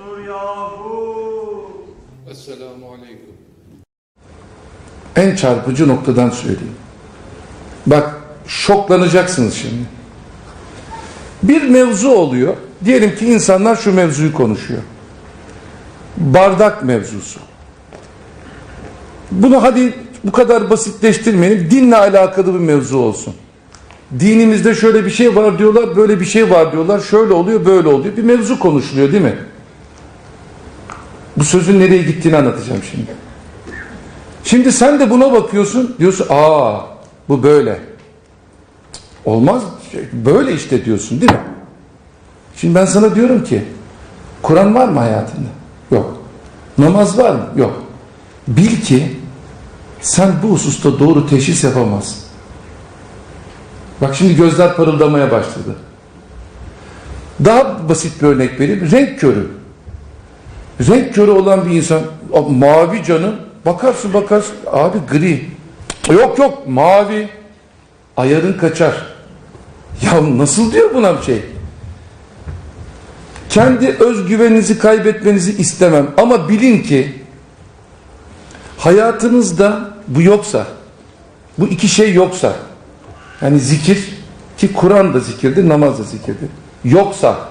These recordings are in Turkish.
Destur yahu. Esselamu Aleyküm. En çarpıcı noktadan söyleyeyim. Bak şoklanacaksınız şimdi. Bir mevzu oluyor. Diyelim ki insanlar şu mevzuyu konuşuyor. Bardak mevzusu. Bunu hadi bu kadar basitleştirmeyelim. Dinle alakalı bir mevzu olsun. Dinimizde şöyle bir şey var diyorlar, böyle bir şey var diyorlar. Şöyle oluyor, böyle oluyor. Bir mevzu konuşuluyor değil mi? Bu sözün nereye gittiğini anlatacağım şimdi. Şimdi sen de buna bakıyorsun diyorsun aa bu böyle. Olmaz böyle işte diyorsun değil mi? Şimdi ben sana diyorum ki Kur'an var mı hayatında? Yok. Namaz var mı? Yok. Bil ki sen bu hususta doğru teşhis yapamazsın. Bak şimdi gözler parıldamaya başladı. Daha basit bir örnek vereyim. Renk körü. Renk körü olan bir insan mavi canım bakarsın bakarsın abi gri. Yok yok mavi ayarın kaçar. Ya nasıl diyor buna bir şey? Kendi özgüveninizi kaybetmenizi istemem ama bilin ki hayatınızda bu yoksa bu iki şey yoksa yani zikir ki Kur'an da zikirdir namaz da zikirdir yoksa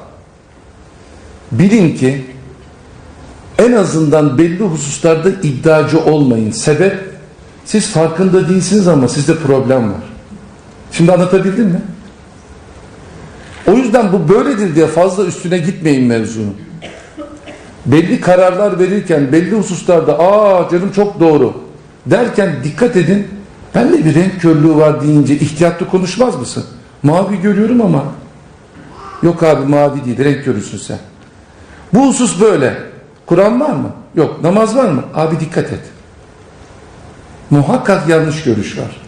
bilin ki en azından belli hususlarda iddiacı olmayın. Sebep siz farkında değilsiniz ama sizde problem var. Şimdi anlatabildim mi? O yüzden bu böyledir diye fazla üstüne gitmeyin mevzunun. Belli kararlar verirken belli hususlarda aa canım çok doğru derken dikkat edin ben de bir renk körlüğü var deyince ihtiyatlı konuşmaz mısın? Mavi görüyorum ama yok abi mavi değil renk körüsün sen. Bu husus böyle. Kur'an var mı? Yok. Namaz var mı? Abi dikkat et. Muhakkak yanlış görüş var.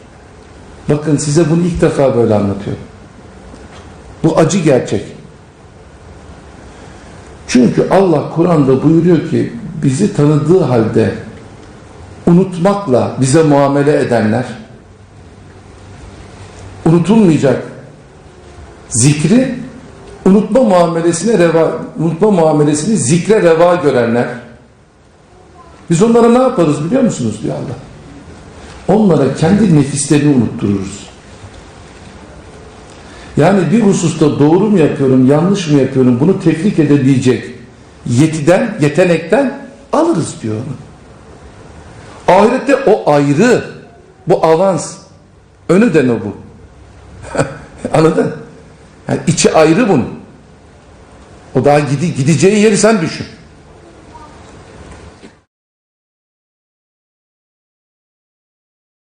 Bakın size bunu ilk defa böyle anlatıyorum. Bu acı gerçek. Çünkü Allah Kur'an'da buyuruyor ki bizi tanıdığı halde unutmakla bize muamele edenler unutulmayacak zikri unutma muamelesine reva, unutma muamelesini zikre reva görenler biz onlara ne yaparız biliyor musunuz diyor Allah. Onlara kendi nefislerini unuttururuz. Yani bir hususta doğru mu yapıyorum, yanlış mı yapıyorum bunu tefrik edebilecek yetiden, yetenekten alırız diyor. Ahirette o ayrı. Bu avans. Önü de ne bu? Anladın? Yani içi ayrı bunun. O daha gidi, gideceği yeri sen düşün.